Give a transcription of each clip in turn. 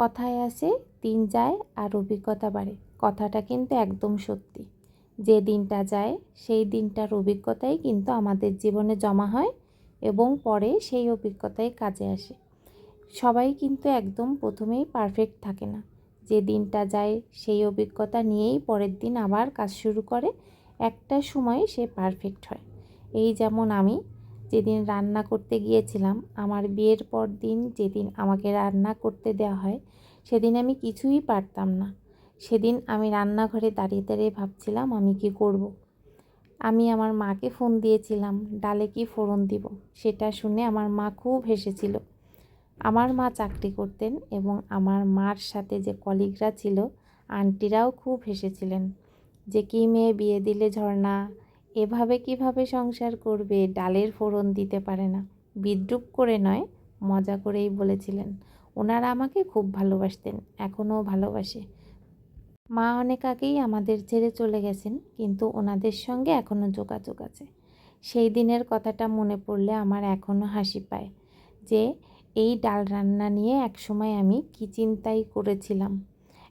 কথায় আসে দিন যায় আর অভিজ্ঞতা বাড়ে। কথাটা কিন্তু একদম সত্যি। যে দিনটা যায়, সেই দিনটার অভিজ্ঞতাই কিন্তু আমাদের জীবনে জমা হয় এবং পরে সেই অভিজ্ঞতাই কাজে আসে। সবাই কিন্তু একদম প্রথমেই পারফেক্ট থাকে না। যে দিনটা যায়, সেই অভিজ্ঞতা নিয়েই পরের দিন আবার কাজ শুরু করে। একটা সময় সে পারফেক্ট হয়। এই যেমন আমি যেদিন রান্না করতে গিয়েছিলাম, আমার বিয়ের পর দিন যেদিন আমাকে রান্না করতে দেওয়া হয়, সেদিন আমি কিছুই পারতাম না। সেদিন আমি রান্নাঘরে দাঁড়িয়ে দাঁড়িয়ে ভাবছিলাম, আমি কি করব। আমি আমার মাকে ফোন দিয়েছিলাম, ডালে কি ফোড়ন দিব? সেটা শুনে আমার মা খুব হেসেছিল। আমার মা চাকরি করতেন এবং আমার মার সাথে যে কলিগরা ছিল, আন্টিরাও খুব হেসেছিলেন। যে কি মেয়ে বিয়ে দিলে ঝর্ণা এভাবে কীভাবে সংসার করবে ডালের ফোড়ন দিতে পারে না। বিদ্রুপ করে নয়, মজা করেই বলেছিলেন, ওনারা আমাকে খুব ভালোবাসতেন এখনও ভালোবাসে। মা অনেক আগেই আমাদের ছেড়ে চলে গেছেন, কিন্তু ওনাদের সঙ্গে এখনও যোগাযোগ আছে। সেই দিনের কথাটা মনে পড়লে আমার এখনও হাসি পায় যে, এই ডাল রান্না নিয়ে একসময় আমি কি চিন্তাই করেছিলাম।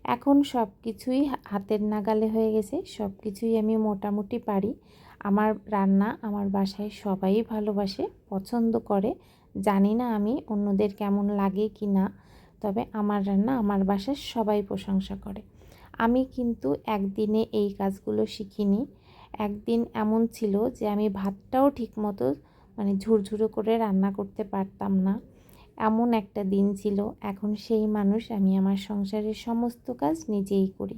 এখন সব কিছুই হাতের নাগালে হয়ে গেছে সব কিছুই আমি মোটামুটি পারি। আমার রান্না আমার বাসায় সবাই ভালোবাসে, পছন্দ করে। জানি না আমি অন্যদের কেমন লাগে কি না, তবে আমার রান্না আমার বাসায় সবাই প্রশংসা করে। আমি কিন্তু একদিনে এই কাজগুলো শিখিনি। একদিন এমন ছিল যে আমি ভাতটাও ঠিকমতো মানে ঝুরঝুরো করে রান্না করতে পারতাম না। এমন একটা দিন ছিল, এখন সেই মানুষ আমি আমার সংসারের সমস্ত কাজ নিজেই করি।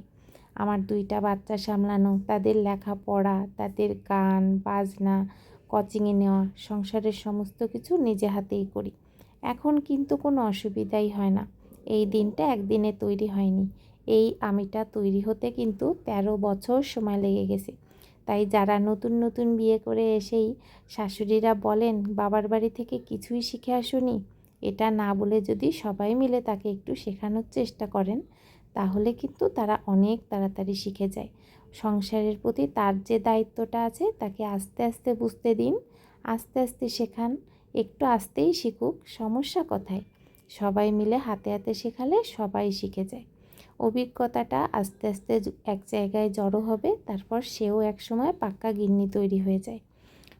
আমার দুইটা বাচ্চা সামলানো, তাদের লেখাপড়া, তাদের গান, বাজনা কোচিংয়ে নেওয়া, সংসারের সমস্ত কিছু নিজে হাতেই করি। এখন কিন্তু কোনো অসুবিধাই হয় না। এই দিনটা একদিনে তৈরি হয়নি। এই আমিটা তৈরি হতে কিন্তু ১৩ বছর সময় লেগে গেছে। তাই যারা নতুন নতুন বিয়ে করে এসেই শাশুড়িরা বলেন, বাবার বাড়ি থেকে কিছুই শিখে আসুনি? এটা না বলে যদি সবাই মিলে তাকে একটু শেখানোর চেষ্টা করেন তাহলে কিন্তু তারা অনেক তাড়াতাড়ি শিখে যায়। সংসারের প্রতি তার যে দায়িত্বটা আছে, তাকে আস্তে আস্তে বুঝতে দিন, আস্তে আস্তে শেখান, একটু আস্তেই শিখুক, সমস্যা কোথায়? সবাই মিলে হাতে হাতে শেখালে সবাই শিখে যায়। অভিজ্ঞতাটা আস্তে আস্তে এক জায়গায় জড়ো হবে, তারপর সেও এক সময় পাক্কা গিন্নি তৈরি হয়ে যায়।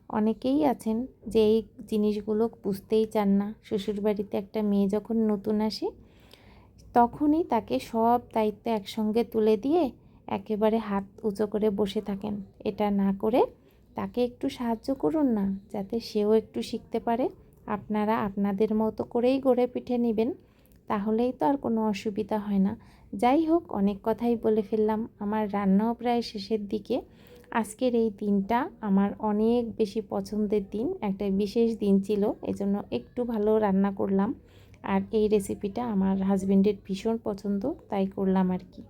অনেকেই আছেন যে এই জিনিসগুলো বুঝতেই চান না। শ্বশুরবাড়িতে একটা মেয়ে যখন নতুন আসে তখনই তাকে সব দায়িত্ব একসঙ্গে তুলে দিয়ে একেবারে হাত উঁচু করে বসে থাকেন। এটা না করে তাকে একটু সাহায্য করুন না, যাতে সেও একটু শিখতে পারে। আপনারা আপনাদের মতো করেই গড়ে পিঠে নেবেন, তাহলেই তো আর কোনো অসুবিধা হয় না। যাই হোক, অনেক কথাই বলে ফেললাম। আমার রান্নাও প্রায় শেষের দিকে। আজকের এই দিনটা আমার অনেক বেশি পছন্দের দিন। একটা বিশেষ দিন ছিল, এজন্য একটু ভালো রান্না করলাম। আর এই রেসিপিটা আমার হাজব্যান্ডের ভীষণ পছন্দ তাই করলাম আর কি।